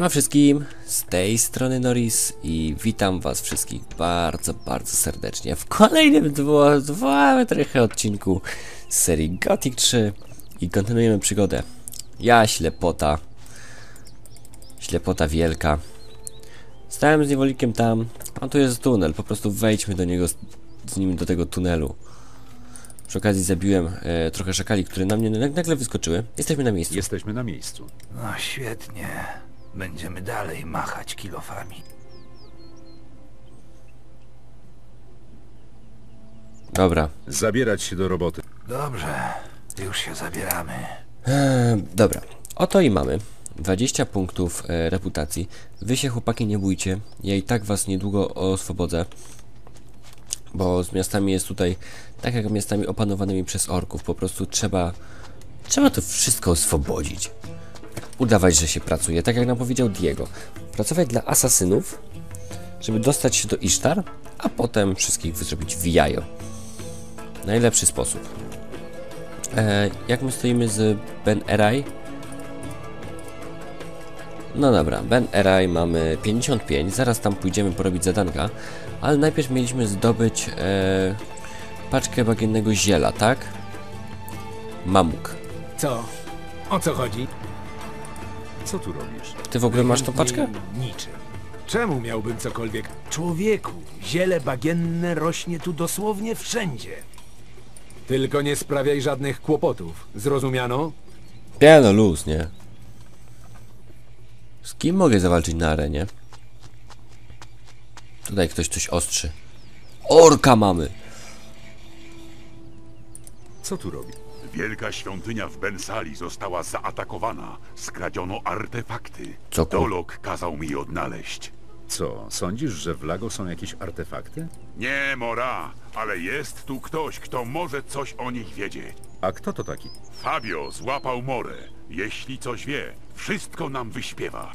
Siema wszystkim, z tej strony Norris i witam was wszystkich bardzo, bardzo serdecznie w kolejnym dwa, dwa trochę odcinku z serii Gothic 3 i kontynuujemy przygodę. Ja, ślepota, ślepota wielka. Stałem z niewolnikiem tam, a tu jest tunel, po prostu wejdźmy do niego, z, z nim do tego tunelu. Przy okazji zabiłem e, trochę szakali, które na mnie nag- nagle wyskoczyły. Jesteśmy na miejscu. Jesteśmy na miejscu. No świetnie. Będziemy dalej machać kilofami. Dobra, Zabierać się do roboty. Dobrze, już się zabieramy. Eee, dobra, oto i mamy 20 punktów e, reputacji. Wy się chłopaki nie bójcie, ja i tak was niedługo oswobodzę. Bo z miastami jest tutaj, tak jak miastami opanowanymi przez orków, po prostu trzeba, trzeba to wszystko oswobodzić. Udawać, że się pracuje, tak jak nam powiedział Diego. Pracować dla asasynów, żeby dostać się do Isztar, a potem wszystkich zrobić w jajo. Najlepszy sposób. E, jak my stoimy z Ben Erai? No dobra, Ben Erai mamy 55, zaraz tam pójdziemy porobić zadanka, ale najpierw mieliśmy zdobyć e, paczkę bagiennego ziela, tak? Mamuk. Co? O co chodzi? Co tu robisz? Ty w ogóle masz tą paczkę? Niczym. Czemu miałbym cokolwiek? Człowieku, ziele bagienne rośnie tu dosłownie wszędzie. Tylko nie sprawiaj żadnych kłopotów. Zrozumiano? Nie no, luz, nie? Z kim mogę zawalczyć na arenie? Tutaj ktoś coś ostrzy. Orka mamy! Co tu robi? Wielka świątynia w Bensali została zaatakowana. Skradziono artefakty. Co ku- Dolok kazał mi je odnaleźć. Co, sądzisz, że w Lago są jakieś artefakty? Nie, Mora, ale jest tu ktoś, kto może coś o nich wiedzieć. A kto to taki? Fabio złapał Morę. Jeśli coś wie, wszystko nam wyśpiewa.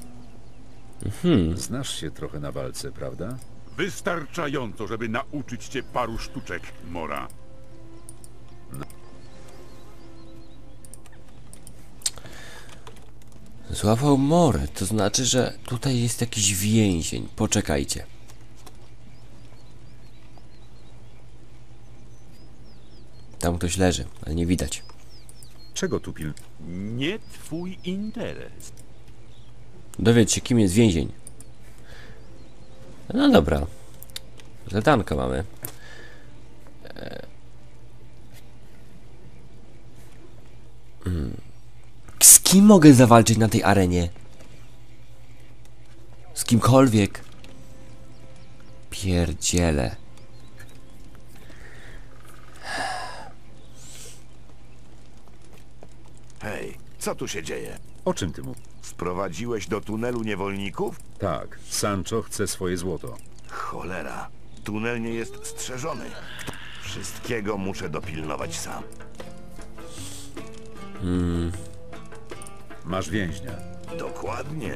Znasz się trochę na walce, prawda? Wystarczająco, żeby nauczyć cię paru sztuczek, Mora. Złapał morę, to znaczy, że tutaj jest jakiś więzień. Poczekajcie. Tam ktoś leży, ale nie widać. Czego tu pil... Nie twój interes. Dowiedz się, kim jest więzień. No dobra. Zadanka mamy. E. Mm. Z kim mogę zawalczyć na tej arenie? Z kimkolwiek. Pierdziele. Hej, co tu się dzieje? O czym ty mówisz? Wprowadziłeś do tunelu niewolników? Tak, Sancho chce swoje złoto. Cholera, tunel nie jest strzeżony. Wszystkiego muszę dopilnować sam. Masz więźnia. Dokładnie.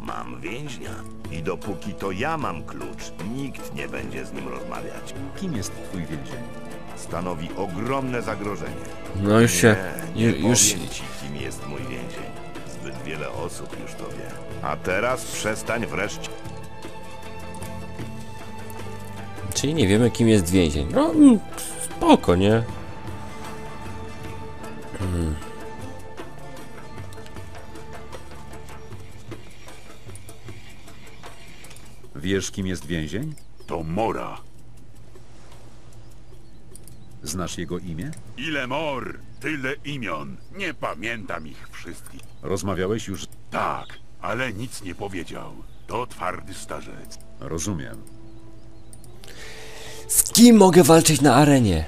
Mam więźnia. I dopóki to ja mam klucz, nikt nie będzie z nim rozmawiać. Kim jest twój więzień? Stanowi ogromne zagrożenie. No już się. Nie, nie już. powiem ci, kim jest mój więzień. Zbyt wiele osób już to wie. A teraz przestań wreszcie. Czyli nie wiemy, kim jest więzień. No, mm, spoko, nie? Wiesz, kim jest więzień? To Mora. Znasz jego imię? Ile mor, tyle imion. Nie pamiętam ich wszystkich. Rozmawiałeś już... Tak, ale nic nie powiedział. To twardy starzec. Rozumiem. Z kim mogę walczyć na arenie?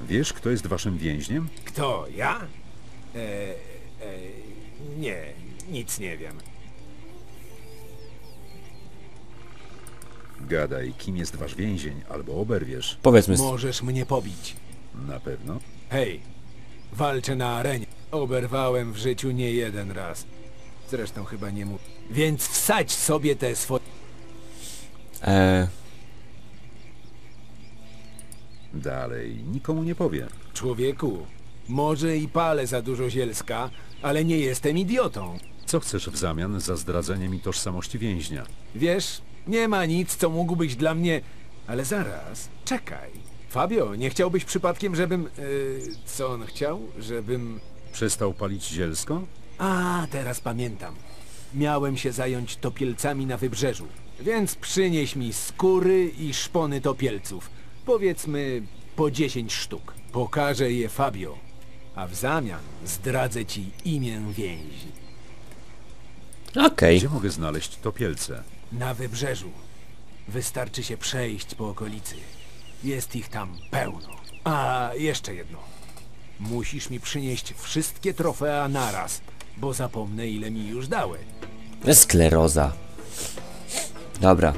Wiesz, kto jest waszym więźniem? Kto? Ja? E, e, nie, nic nie wiem. Gadaj, kim jest wasz więzień, albo oberwiesz. Powiedzmy. Możesz mnie pobić. Na pewno. Hej, walczę na arenie. Oberwałem w życiu nie jeden raz. Zresztą chyba nie mu. Więc wsadź sobie te swoje... E, Dalej, nikomu nie powiem. Człowieku, Może i palę za dużo zielska, ale nie jestem idiotą. Co chcesz w zamian za zdradzenie mi tożsamości więźnia? Wiesz, nie ma nic, co mógłbyś dla mnie... Ale zaraz, czekaj. Fabio, nie chciałbyś przypadkiem, żebym... Yy, co on chciał? Żebym... Przestał palić zielsko? A, teraz pamiętam. Miałem się zająć topielcami na wybrzeżu, więc przynieś mi skóry i szpony topielców. Powiedzmy po 10 sztuk. Pokażę je Fabio, a w zamian zdradzę ci imię więzi. Okej. Gdzie mogę znaleźć topielce? Na wybrzeżu. Wystarczy się przejść po okolicy. Jest ich tam pełno. A, jeszcze jedno. Musisz mi przynieść wszystkie trofea naraz, bo zapomnę ile mi już dały. Skleroza. Dobra.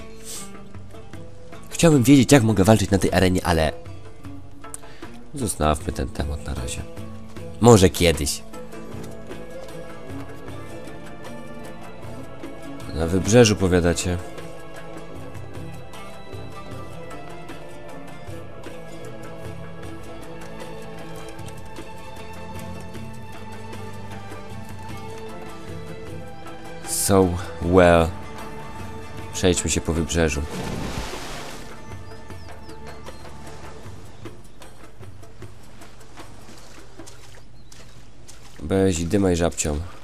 Chciałbym wiedzieć, jak mogę walczyć na tej arenie, ale... Zostawmy ten temat na razie. Może kiedyś. Na wybrzeżu powiadacie. So well. Przejdźmy się po wybrzeżu. Beź i dymaj żabcią.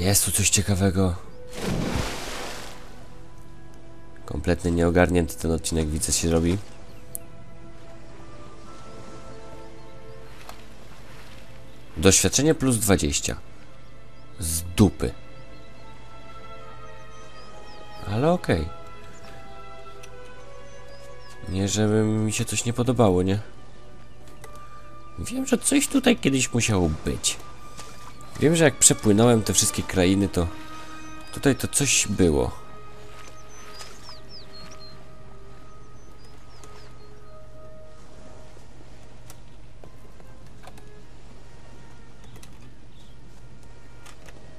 Jest tu coś ciekawego. Kompletnie nieogarnięty ten odcinek widzę się robi. Doświadczenie plus 20. Z dupy. Ale okej. Nie, żeby mi się coś nie podobało, nie? Wiem, że coś tutaj kiedyś musiało być. Wiem, że jak przepłynąłem te wszystkie krainy, to tutaj to coś było.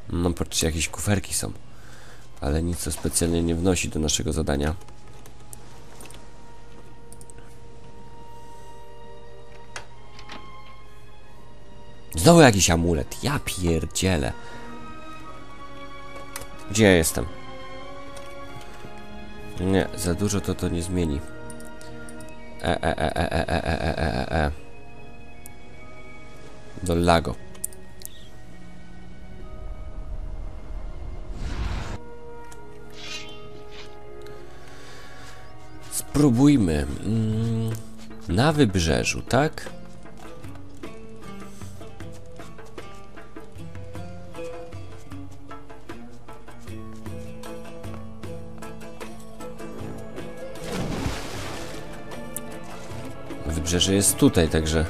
No patrzcie, jakieś kuferki są. Ale nic co specjalnie nie wnosi do naszego zadania. Znowu jakiś amulet. Ja pierdzielę. Gdzie ja jestem? Nie, za dużo to to nie zmieni. E, e, e, e, e, e, e, e, e, e. Do lago. Spróbujmy. Mm, na wybrzeżu, tak? Wybrzeże jest tutaj, także...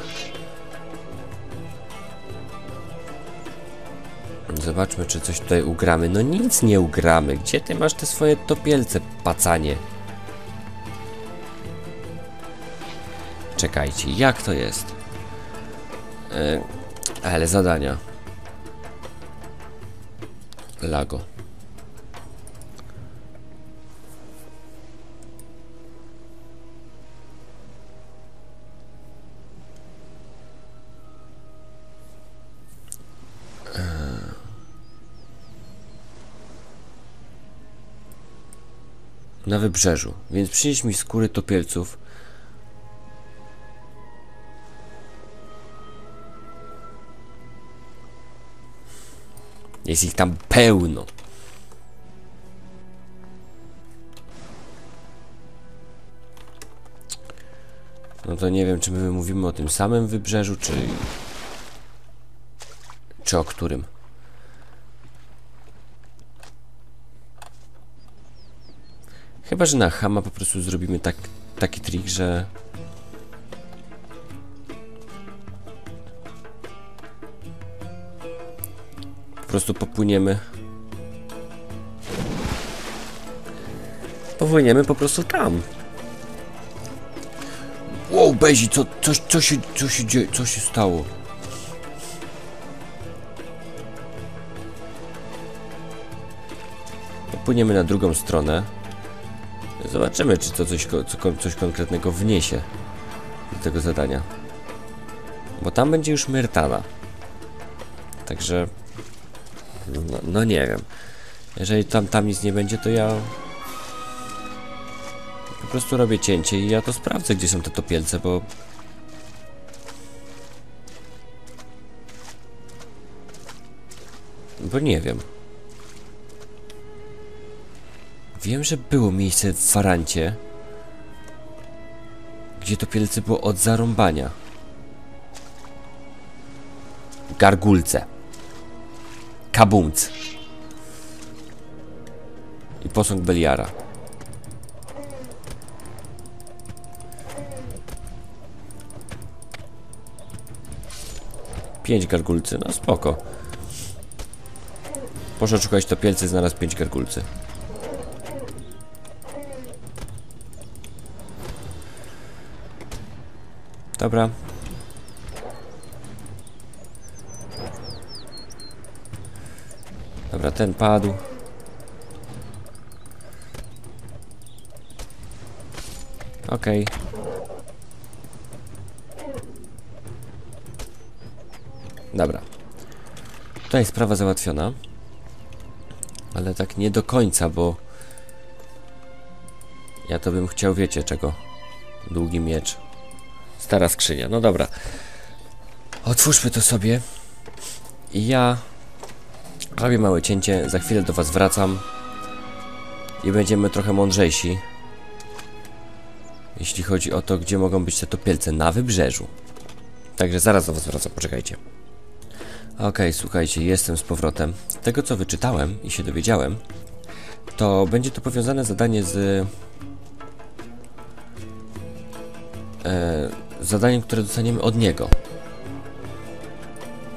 Zobaczmy, czy coś tutaj ugramy. No nic nie ugramy. Gdzie ty masz te swoje topielce, pacanie? Czekajcie, jak to jest? E, ale zadania. Lago. Na wybrzeżu, więc przynieś mi skóry topielców. Jest ich tam pełno. No to nie wiem, czy my mówimy o tym samym wybrzeżu, czy... Czy o którym? Chyba, że na Hama po prostu zrobimy tak, taki trik, że... Po prostu popłyniemy. Popłyniemy po prostu tam. Wow, Bezi, co, co, co się, co się dzieje, co się stało? Popłyniemy na drugą stronę. Zobaczymy, czy to coś, co, coś konkretnego wniesie do tego zadania. Bo tam będzie już Myrtana. Także... No, no nie wiem. Jeżeli tam, tam nic nie będzie, to ja... Po prostu robię cięcie i ja to sprawdzę, gdzie są te topielce, bo... Bo nie wiem. Wiem, że było miejsce w Farancie, gdzie topielce było od zarąbania. Gargulce. Kabumc. I posąg Beliara. Pięć gargulcy, no spoko. Poszedł szukać topielcy, znalazł pięć gargulcy. Dobra. Dobra, ten padł. Okej. Dobra. Tutaj sprawa załatwiona. Ale tak nie do końca, bo... Ja to bym chciał, wiecie czego. Długi miecz. Stara skrzynia, no dobra. Otwórzmy to sobie. I ja robię małe cięcie, za chwilę do was wracam. I będziemy trochę mądrzejsi. Jeśli chodzi o to, gdzie mogą być te topielce na wybrzeżu. Także zaraz do was wracam, poczekajcie. Okej, słuchajcie, jestem z powrotem. Z tego co wyczytałem i się dowiedziałem, to będzie to powiązane zadanie z e, zadaniem, które dostaniemy od niego.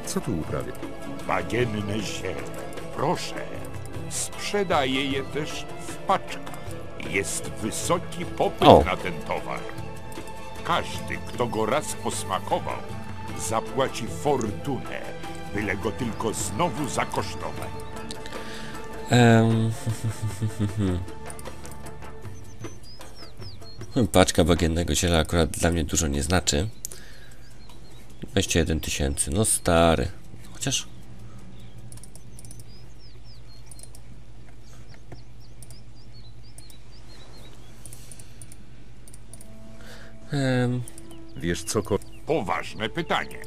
Co tu uprawia? Bagienne ziele. Proszę. Sprzedaję je też w paczkach. Jest wysoki popyt O. na ten towar. Każdy, kto go raz posmakował, zapłaci fortunę, byle go tylko znowu zakosztować. Em, Paczka bagiennego ziela akurat dla mnie dużo nie znaczy. 21 tysięcy, no stary. Chociaż... Wiesz cokolwiek, Poważne pytanie.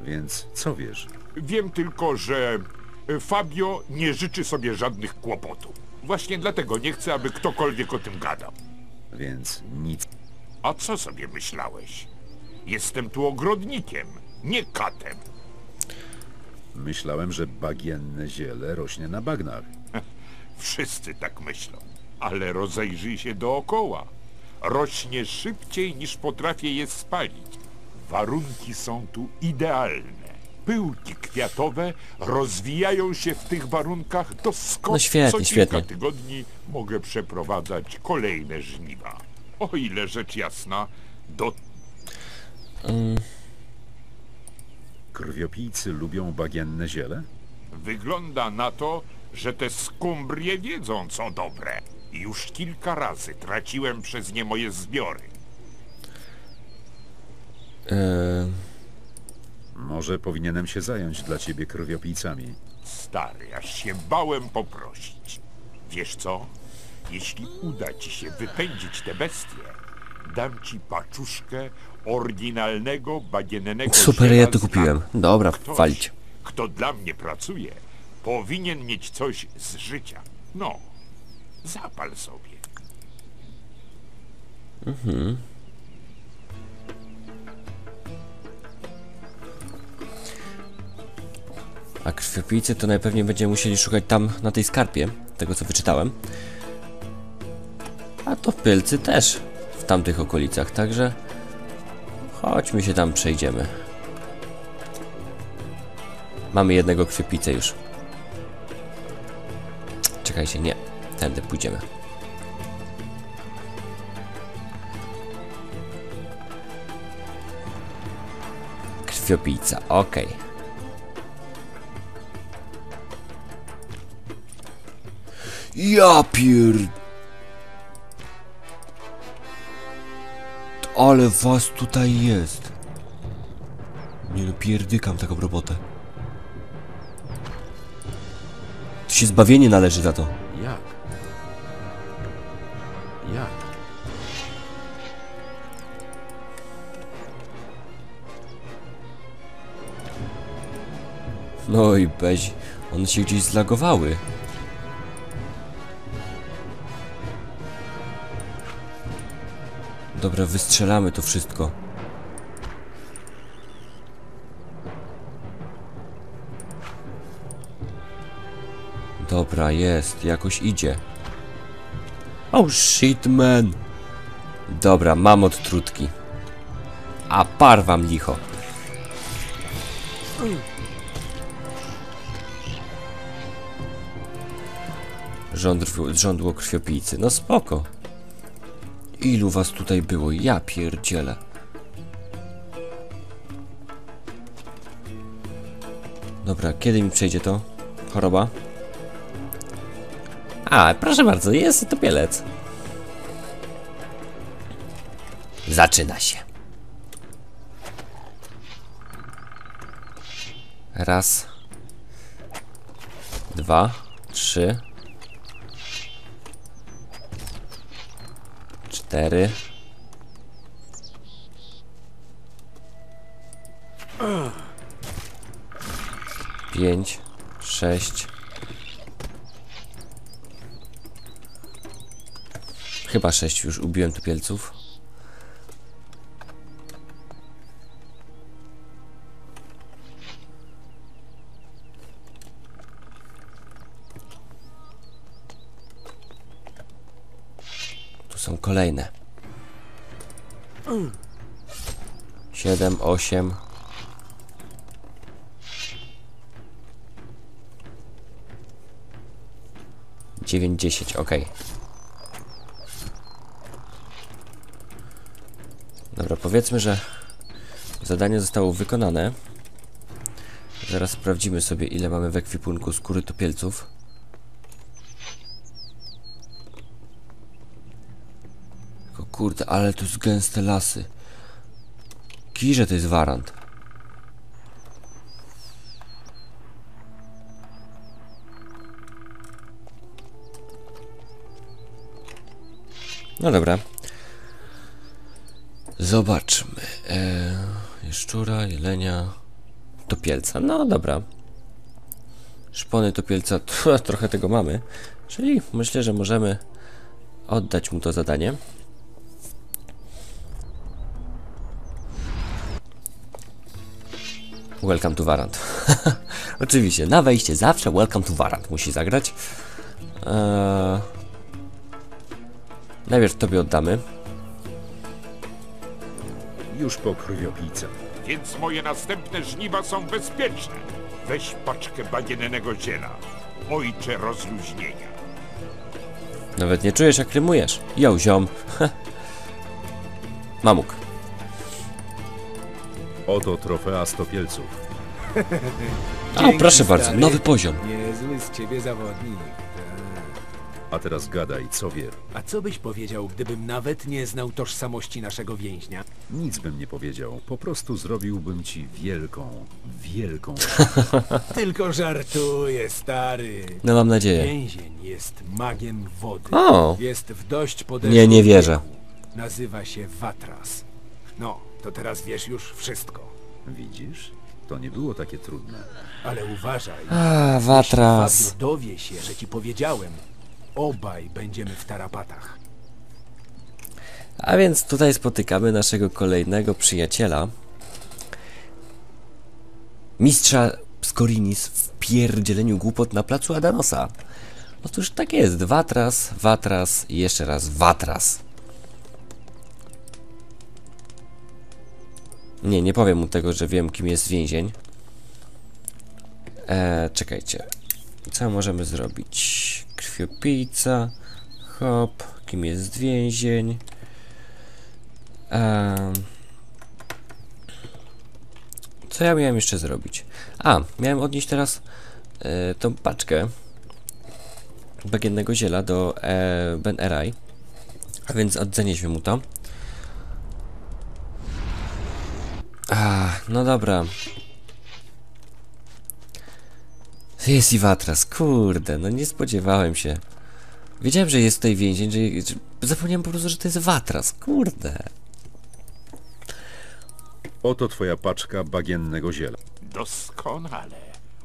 więc co wiesz? Wiem tylko, że Fabio nie życzy sobie żadnych kłopotów. Właśnie dlatego nie chcę, aby ktokolwiek o tym gadał. Więc nic. A co sobie myślałeś? Jestem tu ogrodnikiem, nie katem. Myślałem, że bagienne ziele rośnie na bagnach. Wszyscy tak myślą. Ale rozejrzyj się dookoła. Rośnie szybciej niż potrafię je spalić. Warunki są tu idealne. Pyłki kwiatowe rozwijają się w tych warunkach doskonale. No świetnie, Co kilka świetnie. tygodni mogę przeprowadzać kolejne żniwa. O ile rzecz jasna, do Krwiopijcy lubią bagienne ziele? Wygląda na to, że te skumbrie wiedzą, co dobre. Już kilka razy traciłem przez nie moje zbiory. Może powinienem się zająć dla ciebie krwiopijcami. Stary, aż się bałem poprosić. Wiesz co? Jeśli uda ci się wypędzić te bestie, dam ci paczuszkę oryginalnego, bagiennego super, ja to kupiłem. Dobra, Ktoś, walić. kto dla mnie pracuje, powinien mieć coś z życia. No, zapal sobie. A krwiopijcy to najpewniej będziemy musieli szukać tam na tej skarpie, tego co wyczytałem. A to pylcy też w tamtych okolicach, także chodźmy się tam przejdziemy. Mamy jednego krwiopijcę już. Czekajcie, nie. Tędy pójdziemy. Krwiopijca, okej. Ja pier... Ale was tutaj jest. Nie no, pierdykam taką robotę. Tu się zbawienie należy za to. Jak? Jak? No i beź, one się gdzieś zlagowały. Dobra, wystrzelamy to wszystko. Dobra, jest, jakoś idzie. Oh shit, man. Dobra, mam odtrutki. A par wam licho. Żądr, żądło krwiopijcy. No spoko. Ilu was tutaj było? Ja pierdzielę. Dobra, kiedy mi przejdzie to? Choroba? A, proszę bardzo, jest to pielec. Zaczyna się. Raz. Dwa. Trzy. Cztery. Pięć. Sześć. Chyba sześć już ubiłem tu pielców. Kolejne. Siedem, osiem. Dziewięć, dziesięć, okej. Dobra, powiedzmy, że zadanie zostało wykonane. Zaraz sprawdzimy sobie, ile mamy w ekwipunku skóry topielców. Tylko kurde, ale tu jest gęste lasy. Kirze to jest warant. No dobra. Zobaczmy. Eee, jeszczura, jelenia, topielca. No dobra. Szpony topielca, trochę tego mamy. Czyli myślę, że możemy oddać mu to zadanie. Welcome to Warant. Oczywiście, na wejście zawsze Welcome to Warant musi zagrać. Eee, najpierw tobie oddamy. Już po krwiopijcach. Więc moje następne żniwa są bezpieczne. Weź paczkę bagiennego ziela. Ojcze rozluźnienia. Nawet nie czujesz jak rymujesz. Yo, ziom. Mamuk. Oto trofea stopielców. A, Dzięki, proszę bardzo, stary. nowy poziom. Niezły z ciebie zawodnik. A teraz gadaj, co wie. A co byś powiedział, gdybym nawet nie znał tożsamości naszego więźnia? Nic bym nie powiedział. Po prostu zrobiłbym ci wielką, wielką... Tylko żartuję, stary. No mam nadzieję. Więzień jest magiem wody. O! Jest w dość podeszłym Nie, nie wierzę. wieku. Nazywa się Watras. No, to teraz wiesz już wszystko. Widzisz? To nie było takie trudne. Ale uważaj. A, Jeśli Watras. Fabio dowie się, że ci powiedziałem, obaj będziemy w tarapatach. A więc tutaj spotykamy naszego kolejnego przyjaciela. Mistrza Skorinis w pierdzieleniu głupot na placu Adanosa. Otóż tak jest. Watras, Watras i jeszcze raz Watras. Nie, nie powiem mu tego, że wiem kim jest więzień. Eee, czekajcie. Co możemy zrobić? Krwiopijca. Hop. Kim jest więzień? Em, co ja miałem jeszcze zrobić? A, miałem odnieść teraz e, tą paczkę bagiennego ziela do e, Ben Erai. A więc odzanieśmy mu to. No dobra. Jest Iwatras, kurde, no nie spodziewałem się. Wiedziałem, że jest tutaj więzień, że, że zapomniałem po prostu, że to jest Watras, kurde. Oto twoja paczka bagiennego ziela. Doskonale.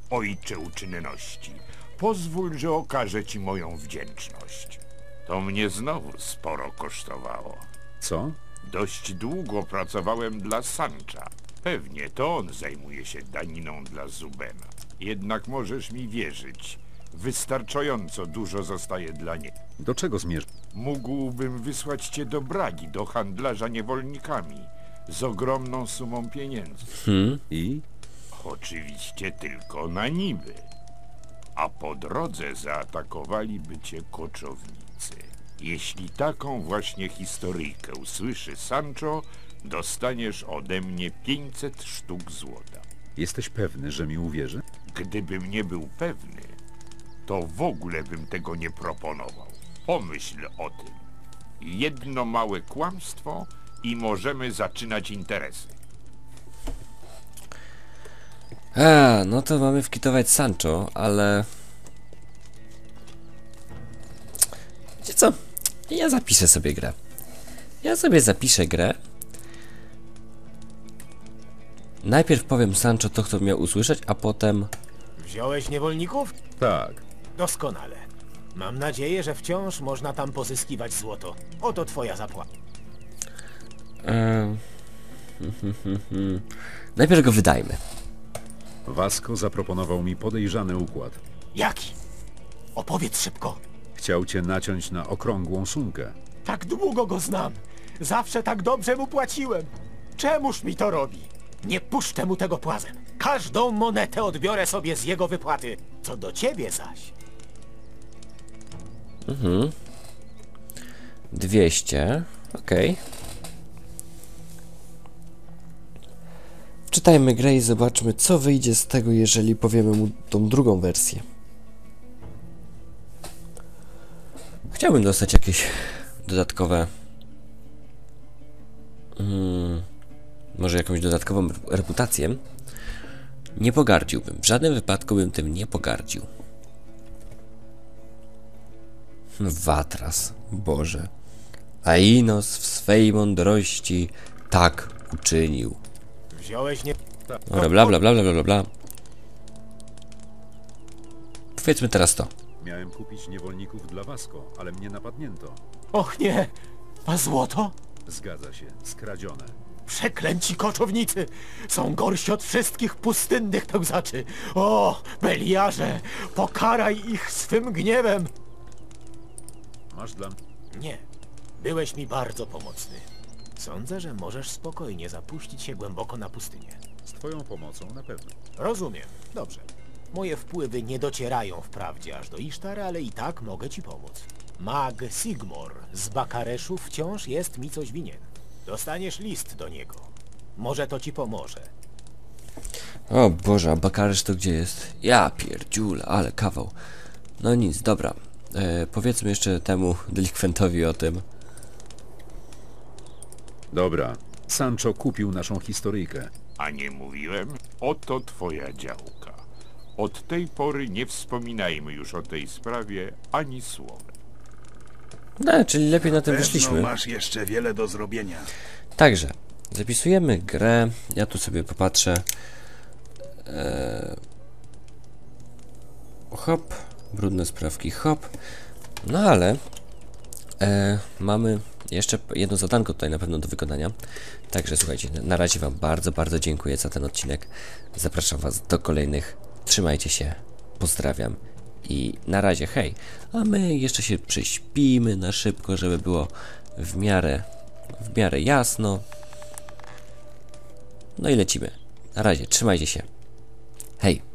Ojcze uczynności, pozwól, że okażę ci moją wdzięczność. To mnie znowu sporo kosztowało. Co? Dość długo pracowałem dla Sancha. Pewnie to on zajmuje się daniną dla Zubena. Jednak możesz mi wierzyć, wystarczająco dużo zostaje dla niej. Do czego zmierzasz? Mógłbym wysłać cię do Bragi, do handlarza niewolnikami, z ogromną sumą pieniędzy. I? Oczywiście tylko na niby. A po drodze zaatakowaliby cię koczownicy. Jeśli taką właśnie historyjkę usłyszy Sancho, dostaniesz ode mnie 500 sztuk złota. Jesteś pewny, że mi uwierzy? Gdybym nie był pewny, to w ogóle bym tego nie proponował. Pomyśl o tym. Jedno małe kłamstwo i możemy zaczynać interesy. A, no to mamy wkitować Sancho, ale... Wiecie co? Ja zapiszę sobie grę. Ja sobie zapiszę grę. Najpierw powiem Sancho to, co miał usłyszeć, a potem... Wziąłeś niewolników? Tak. Doskonale. Mam nadzieję, że wciąż można tam pozyskiwać złoto. Oto twoja zapłata. Najpierw go wydajmy. Vasco zaproponował mi podejrzany układ. Jaki? Opowiedz szybko. Chciał cię naciąć na okrągłą sumkę. Tak długo go znam. Zawsze tak dobrze mu płaciłem. Czemuż mi to robi? Nie puszczę mu tego płazem. Każdą monetę odbiorę sobie z jego wypłaty. Co do ciebie zaś. 200. Okej. Czytajmy grę i zobaczmy, co wyjdzie z tego, jeżeli powiemy mu tą drugą wersję. Chciałbym dostać jakieś dodatkowe. Mm, może jakąś dodatkową rep- reputację. Nie pogardziłbym. W żadnym wypadku bym tym nie pogardził. Watras, Boże. A Inos w swej mądrości tak uczynił. Wziąłeś nie... Dobra, bla bla bla bla bla bla. Powiedzmy teraz to. Miałem kupić niewolników dla Vasco, ale mnie napadnięto. Och nie! A złoto? Zgadza się, skradzione. Przeklęci koczownicy! Są gorsi od wszystkich pustynnych pełzaczy! O, Beliarze! Pokaraj ich swym gniewem! Masz dla mnie... Nie. Byłeś mi bardzo pomocny. Sądzę, że możesz spokojnie zapuścić się głęboko na pustynię. Z twoją pomocą na pewno. Rozumiem. Dobrze. Moje wpływy nie docierają wprawdzie aż do Isztar, ale i tak mogę ci pomóc. Mag Sigmor z Bakareszu wciąż jest mi coś winien. Dostaniesz list do niego. Może to ci pomoże. O Boże, a Bakaresz to gdzie jest? Ja pierdziule, ale kawał. No nic, dobra. E, powiedzmy jeszcze temu delikwentowi o tym. Dobra. Sancho kupił naszą historyjkę. A nie mówiłem? Oto twoja działka. Od tej pory nie wspominajmy już o tej sprawie ani słowem. No, czyli lepiej na tym wyszliśmy. masz jeszcze wiele do zrobienia. Także, zapisujemy grę. Ja tu sobie popatrzę. Eee... Hop, brudne sprawki, hop. No ale e, mamy jeszcze jedno zadanko tutaj na pewno do wykonania. Także słuchajcie, na razie Wam bardzo, bardzo dziękuję za ten odcinek. Zapraszam Was do kolejnych. Trzymajcie się, pozdrawiam i na razie, hej. A my jeszcze się prześpimy na szybko, żeby było w miarę, w miarę jasno. No i lecimy. Na razie, trzymajcie się. Hej.